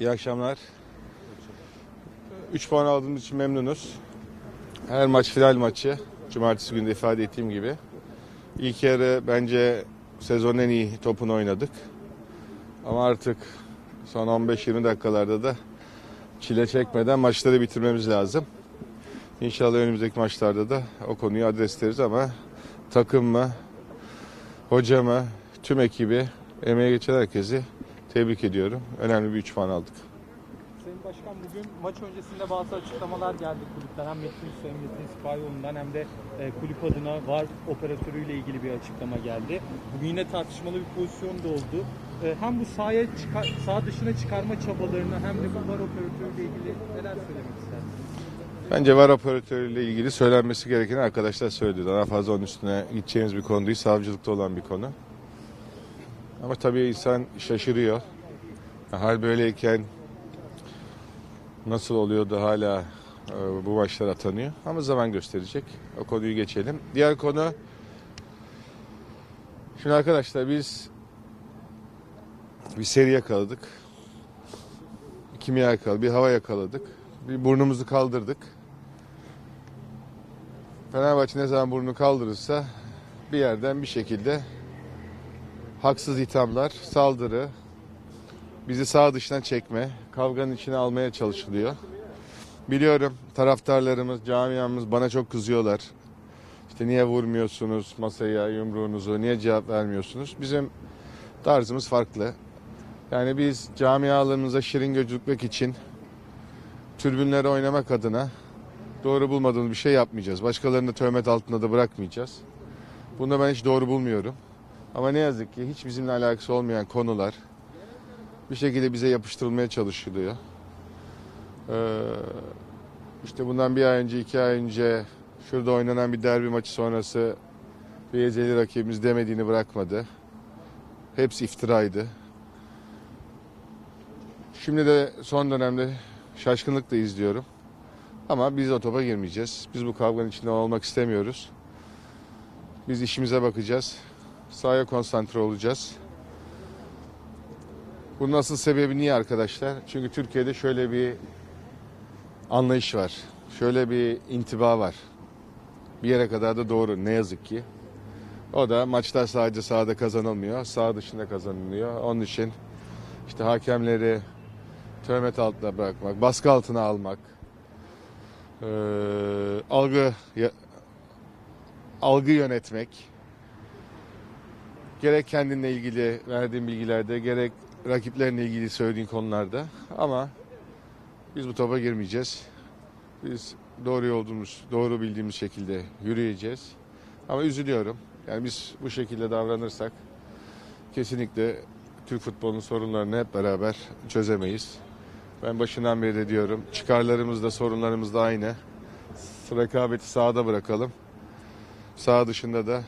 İyi akşamlar. 3 puan aldığımız için memnunuz. Her maç final maçı. Cumartesi günü de ifade ettiğim gibi. İlk yarı bence sezonun en iyi topunu oynadık. Ama artık son 15-20 dakikalarda da çile çekmeden maçları bitirmemiz lazım. İnşallah önümüzdeki maçlarda da o konuyu adresleriz ama takım mı, hoca mı, tüm ekibi, emeğe geçen herkesi tebrik ediyorum. Önemli bir 3 puan aldık. Sayın Başkan bugün maç öncesinde bazı açıklamalar geldi kulüpten. Hem Metin hem Metin Sipahoğlu'ndan hem de e, kulüp adına VAR operatörüyle ilgili bir açıklama geldi. Bugün yine tartışmalı bir pozisyon da oldu. E, hem bu sahaya çıkar, sağ dışına çıkarma çabalarını hem de bu VAR operatörüyle ilgili neler söylemek istersiniz? Bence var operatörüyle ilgili söylenmesi gereken arkadaşlar söyledi. Daha fazla onun üstüne gideceğimiz bir konu değil. Savcılıkta olan bir konu. Ama tabii insan şaşırıyor. Hal böyleyken nasıl oluyor da hala e, bu maçlar atanıyor. Ama zaman gösterecek. O konuyu geçelim. Diğer konu Şimdi arkadaşlar biz bir seri yakaladık. Kimya yakaladık. Bir hava yakaladık. Bir burnumuzu kaldırdık. Fenerbahçe ne zaman burnunu kaldırırsa bir yerden bir şekilde haksız ithamlar, saldırı, bizi sağ dışına çekme, kavganın içine almaya çalışılıyor. Biliyorum taraftarlarımız, camiamız bana çok kızıyorlar. İşte niye vurmuyorsunuz masaya yumruğunuzu, niye cevap vermiyorsunuz? Bizim tarzımız farklı. Yani biz camialarımıza şirin gözükmek için türbünlere oynamak adına doğru bulmadığımız bir şey yapmayacağız. Başkalarını da töhmet altında da bırakmayacağız. Bunu ben hiç doğru bulmuyorum. Ama ne yazık ki hiç bizimle alakası olmayan konular bir şekilde bize yapıştırılmaya çalışılıyor. Ee, işte bundan bir ay önce, iki ay önce şurada oynanan bir derbi maçı sonrası bir ezeli rakibimiz demediğini bırakmadı. Hepsi iftiraydı. Şimdi de son dönemde şaşkınlıkla izliyorum. Ama biz o topa girmeyeceğiz. Biz bu kavganın içinde olmak istemiyoruz. Biz işimize bakacağız. Sahaya konsantre olacağız. Bunun asıl sebebi niye arkadaşlar? Çünkü Türkiye'de şöyle bir anlayış var. Şöyle bir intiba var. Bir yere kadar da doğru ne yazık ki. O da maçlar sadece sahada kazanılmıyor. Sağ dışında kazanılıyor. Onun için işte hakemleri töhmet altına bırakmak, baskı altına almak, eee, algı algı yönetmek, gerek kendinle ilgili verdiğin bilgilerde, gerek rakiplerinle ilgili söylediğin konularda. Ama biz bu topa girmeyeceğiz. Biz doğru olduğumuz, doğru bildiğimiz şekilde yürüyeceğiz. Ama üzülüyorum. Yani biz bu şekilde davranırsak kesinlikle Türk futbolunun sorunlarını hep beraber çözemeyiz. Ben başından beri de diyorum çıkarlarımız da sorunlarımız da aynı. Rekabeti sahada bırakalım. Sağ dışında da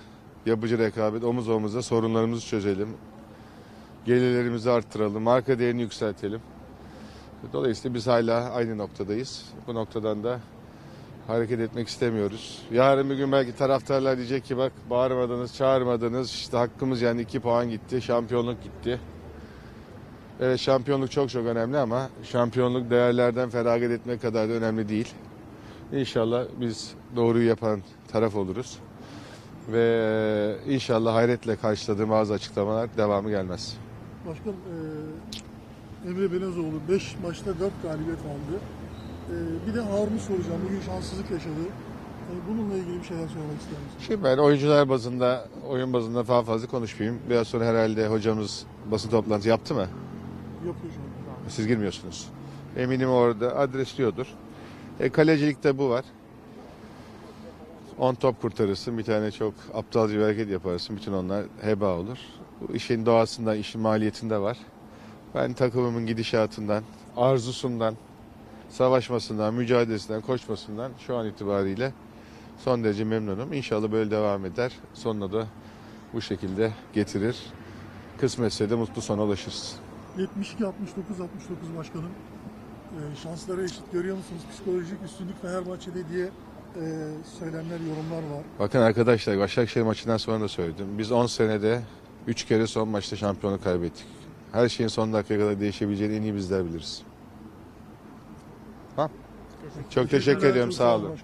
yapıcı rekabet omuz omuza sorunlarımızı çözelim. Gelirlerimizi arttıralım. Marka değerini yükseltelim. Dolayısıyla biz hala aynı noktadayız. Bu noktadan da hareket etmek istemiyoruz. Yarın bir gün belki taraftarlar diyecek ki bak bağırmadınız, çağırmadınız. İşte hakkımız yani iki puan gitti, şampiyonluk gitti. Evet şampiyonluk çok çok önemli ama şampiyonluk değerlerden feragat etmek kadar da önemli değil. İnşallah biz doğruyu yapan taraf oluruz. Ve inşallah hayretle karşıladığım bazı açıklamalar devamı gelmez. Başkan e, Emre Belezoğlu 5 maçta 4 galibiyet aldı. E, bir de Harun'u soracağım. Bugün şanssızlık yaşadı. E, bununla ilgili bir şeyler söylemek ister misiniz? Şimdi ben oyuncular bazında, oyun bazında daha fazla konuşmayayım. Biraz sonra herhalde hocamız basın toplantısı yaptı mı? Yapıyor şu an. Siz girmiyorsunuz. Eminim orada adresliyordur. E, kalecilikte bu var. 10 top kurtarırsın, bir tane çok aptalca bir hareket yaparsın. Bütün onlar heba olur. Bu işin doğasında, işin maliyetinde var. Ben takımımın gidişatından, arzusundan, savaşmasından, mücadelesinden, koşmasından şu an itibariyle son derece memnunum. İnşallah böyle devam eder. Sonuna da bu şekilde getirir. Kısmetse de mutlu sona ulaşırız. 72 69 69 başkanım. E, şansları eşit görüyor musunuz? Psikolojik üstünlük Fenerbahçe'de diye e, söylemler, yorumlar var. Bakın arkadaşlar Başakşehir maçından sonra da söyledim. Biz 10 senede 3 kere son maçta şampiyonu kaybettik. Her şeyin son dakikaya kadar değişebileceğini en iyi bizler biliriz. Ha? Çok teşekkür ediyorum. Sağ olun.